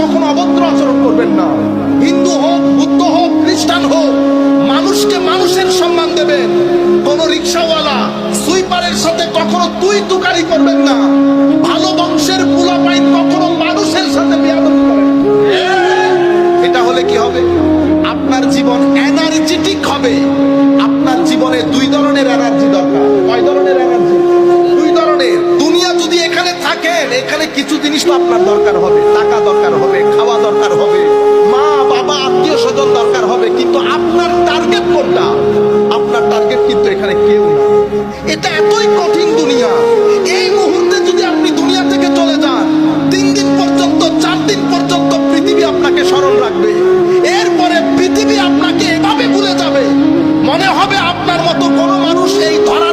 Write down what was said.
কখনো অভদ্র আচরণ করবেন না। হিন্দু হোক, বুদ্ধ হোক, খ্রিস্টান হোক, মানুষকে মানুষের সম্মান দেবেন। কোন রিক্সাওয়ালা সুইপারের সাথে কখনো তুই তুকারি করবেন না। ভালো বংশের পোলাপাইন কখনো মানুষের সাথে বেয়াদবি এটা হলে কি হবে? আপনার জীবন এনার্জেটিক হবে। এখানে কিছু জিনিস তো আপনার দরকার হবে, টাকা দরকার হবে, খাওয়া দরকার হবে, মা, বাবা, আত্মীয় স্বজন দরকার হবে, কিন্তু আপনার টার্গেট কোনটা? আপনার টার্গেট কিন্তু এখানে কেউ না। এটা এতই কঠিন দুনিয়া। এই মুহূর্তে যদি আপনি দুনিয়া থেকে চলে যান, তিন দিন পর্যন্ত, চার দিন পর্যন্ত পৃথিবী আপনাকে স্মরণ রাখবে। এরপরে পৃথিবী আপনাকে এভাবে ভুলে যাবে। মনে হবে আপনার মতো কোনো মানুষ এই ধরা